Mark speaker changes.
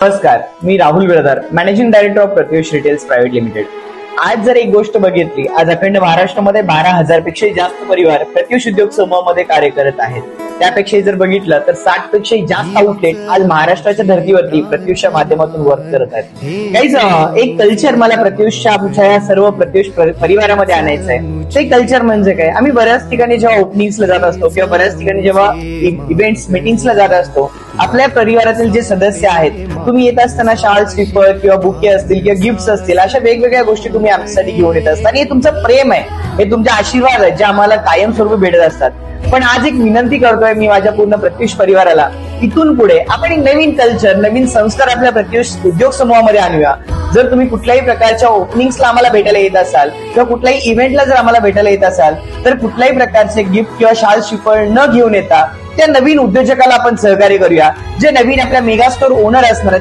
Speaker 1: नमस्कार मी Rahul Veldar managing director of Pratyush retails private limited आज जर एक गोष्ट बघितली आज अखंड महाराष्ट्रामध्ये बारा हजारपेक्षा जास्त परिवार प्रत्युष उद्योग समूहामध्ये कार्य करत आहेत. त्यापेक्षाही जर बघितलं तर साठ पेक्षाही जास्त आउटलेट आज महाराष्ट्राच्या धर्तीवरती प्रत्युषच्या माध्यमातून वर्क करत आहेत. काहीच एक कल्चर मला प्रत्युषच्या आमच्या या सर्व प्रत्युष पर- परिवारामध्ये आणायचं आहे. ते कल्चर म्हणजे काय? आम्ही बऱ्याच ठिकाणी जेव्हा ओपनिंग्सला जात असतो किंवा बऱ्याच ठिकाणी जेव्हा इव्हेंट्स मिटिंग्सला जात असतो आपल्या परिवारातील जे सदस्य आहेत तुम्ही येत असताना शाळ स्लीपर किंवा बुके असतील किंवा गिफ्ट्स असतील अशा वेगवेगळ्या गोष्टी तुम्ही आमच्यासाठी घेऊन येत असता. आणि हे तुमचं प्रेम आहे. हे तुमचे आशीर्वाद आहेत जे आम्हाला कायमस्वरूपी भेटत असतात. पण आज एक विनंती करतोय मी माझ्या पूर्ण प्रत्युष परिवाराला. इथून पुढे आपण एक नवीन कल्चर नवीन संस्कार आपल्या प्रत्युष उद्योग समूहामध्ये आणूया. जर तुम्ही कुठल्याही प्रकारच्या ओपनिंग्सला आम्हाला भेटायला येत असाल किंवा कुठल्याही इव्हेंटला जर आम्हाला भेटायला येत असाल तर कुठल्याही प्रकारचे गिफ्ट किंवा शाल शिफळ न घेऊन येता त्या नवीन उद्योजकाला आपण सहकार्य करूया जे नवीन आपल्या मेगा स्टोर ओनर असणार